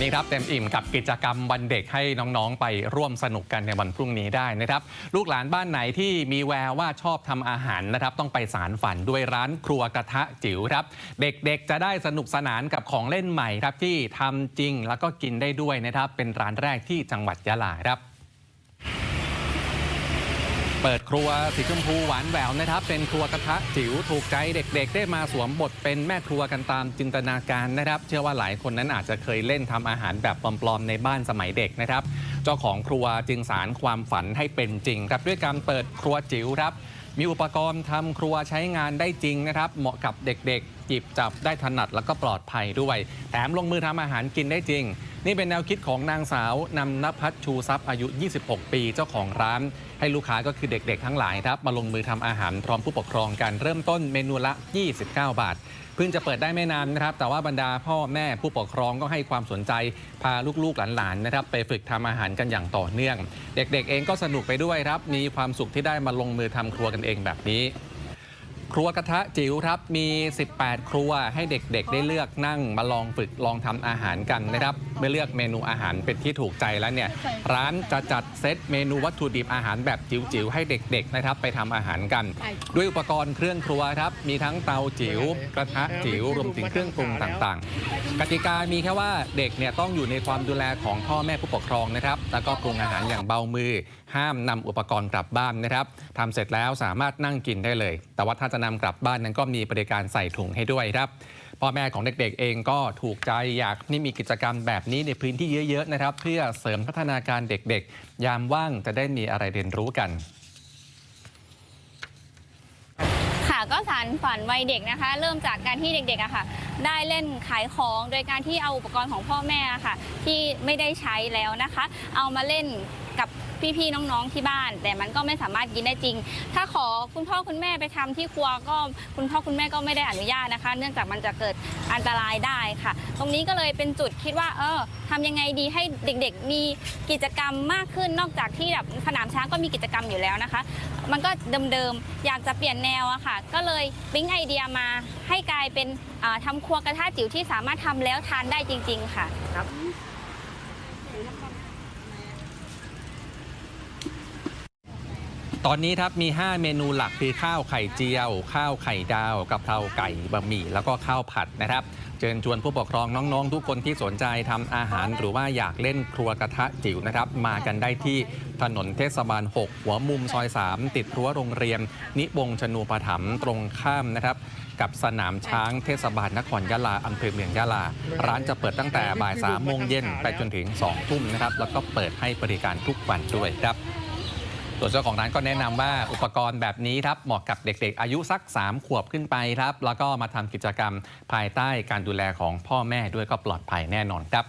นี่ครับเต็มอิ่มกับกิจกรรมวันเด็กให้น้องๆ ไปร่วมสนุกกันในวันพรุ่งนี้ได้นะครับ ลูกหลานบ้านไหนที่มีแววว่าชอบทำอาหารนะครับ ต้องไปสารฝันด้วยร้านครัวกระทะจิ๋วครับ เด็กๆจะได้สนุกสนานกับของเล่นใหม่ครับที่ทำจริงแล้วก็กินได้ด้วยนะครับ เป็นร้านแรกที่จังหวัดยะลาครับ เปิดครัวสีชมพูหวานแหววนะครับ เป็นครัวกระทะจิ๋วถูกใจเด็กๆ ได้มาสวมบทเป็นแม่ครัวกันตามจินตนาการนะครับ เชื่อว่าหลายคนนั้นอาจจะเคยเล่นทำอาหารแบบปลอมๆในบ้านสมัยเด็กนะครับ เจ้าของครัวจึงสารความฝันให้เป็นจริงครับด้วยการเปิดครัวจิ๋วครับ มีอุปกรณ์ทำครัวใช้งานได้จริงนะครับ เหมาะกับเด็กๆหยิบจับได้ถนัดแล้วก็ปลอดภัยด้วย แถมลงมือทำอาหารกินได้จริง นี่เป็นแนวคิดของนางสาวนำนภัทรชูทรัพย์อายุ 26 ปีเจ้าของร้าน ให้ลูกค้าก็คือเด็กๆ ทั้งหลายครับ มาลงมือทำอาหารพร้อมผู้ปกครองกันเริ่มต้นเมนูละ 29 บาท เพิ่งจะเปิดได้ไม่นานนะครับ แต่ว่าบรรดาพ่อแม่ผู้ปกครองก็ให้ความสนใจพาลูกๆหลานๆนะครับ ไปฝึกทำอาหารกันอย่างต่อเนื่อง เด็กๆ เองก็สนุกไปด้วยครับมีความสุขที่ได้มาลงมือทำครัวกันเองแบบนี้ ครัวกระทะจิ๋วครับมี 18 ครัวให้เด็กๆ ได้เลือกนั่งมาลองฝึกลองทำอาหารกันนะครับ เมื่อเลือกเมนูอาหารเป็นที่ถูกใจแล้วเนี่ยร้านจะจัดเซตเมนูวัตถุดิบอาหารแบบจิ๋วๆให้เด็กๆนะครับไปทำอาหารกัน ด้วยอุปกรณ์เครื่องครัวครับมีทั้งเตาจิ๋วกระทะจิ๋วรวมถึงเครื่องปรุงต่างๆ กติกามีแค่ว่าเด็กเนี่ยต้องอยู่ในความดูแลของพ่อแม่ผู้ปกครองนะครับแล้วก็ปรุงอาหารอย่างเบามือ ห้ามนำอุปกรณ์กลับบ้านนะครับทำเสร็จแล้วสามารถนั่งกินได้เลย แต่ว่าถ้าจะนำกลับบ้านนั้นก็มีบริการใส่ถุงให้ด้วยครับพ่อแม่ของเด็กๆเองก็ถูกใจอยากนี่มีกิจกรรมแบบนี้ในพื้นที่เยอะๆนะครับ เพื่อเสริมพัฒนาการเด็กๆ ยามว่างจะได้มีอะไรเรียนรู้กันค่ะก็สารฝันวัยเด็กนะคะ เริ่มจากการที่เด็กๆอะค่ะ ได้เล่นขายของโดยการที่เอาอุปกรณ์ของพ่อแม่ะค่ะ ที่ไม่ได้ใช้แล้วนะคะ เอามาเล่นกับ พี่ๆน้องๆที่บ้าน แต่มันก็ไม่สามารถกินได้จริง ถ้าขอคุณพ่อคุณแม่ไปทำที่ครัวก็คุณพ่อคุณแม่ก็ไม่ได้อนุญาตนะคะ เนื่องจากมันจะเกิดอันตรายได้ค่ะ ตรงนี้ก็เลยเป็นจุดคิดว่า เออทำยังไงดีให้เด็กๆ มีกิจกรรมมากขึ้นนอกจากที่แบบสนามช้างก็มีกิจกรรมอยู่แล้วนะคะ มันก็เดิมๆอยากจะเปลี่ยนแนวอะค่ะ ก็เลยปิ๊งไอเดียมาให้กลายเป็นอ่าทำครัวกระทะจิ๋วที่สามารถทำแล้วทานได้จริง ๆ ค่ะครับ ตอนนี้ครับมี 5 เมนูหลักคือข้าวไข่เจียว ข้าวไข่ดาวกะเพราไก่บะหมี่แล้วก็ข้าวผัดนะครับเชิญชวนผู้ปกครองน้องๆ ทุกคนที่สนใจทำอาหาร หรือว่าอยากเล่นครัวกระทะจิ๋วนะครับ มากันได้ที่ถนนเทศบาล 6 หัวมุมซอย 3 ติดรั้วโรงเรียน นิบงชนูปถัมตรงข้ามนะครับ กับสนามช้างเทศบาลนครยะลาอำเภอเมืองยะลา ร้านจะเปิดตั้งแต่บ่าย3โมงเย็นไปจนถึง 2 ทุ่มนะครับ แล้วก็เปิดให้บริการทุกวันด้วยครับ ส่วนเจ้าของร้านก็แนะนำว่าอุปกรณ์แบบนี้ครับเหมาะกับเด็กๆ อายุสัก 3 ขวบขึ้นไปครับ แล้วก็มาทำกิจกรรมภายใต้การดูแลของพ่อแม่ด้วยก็ปลอดภัยแน่นอนครับ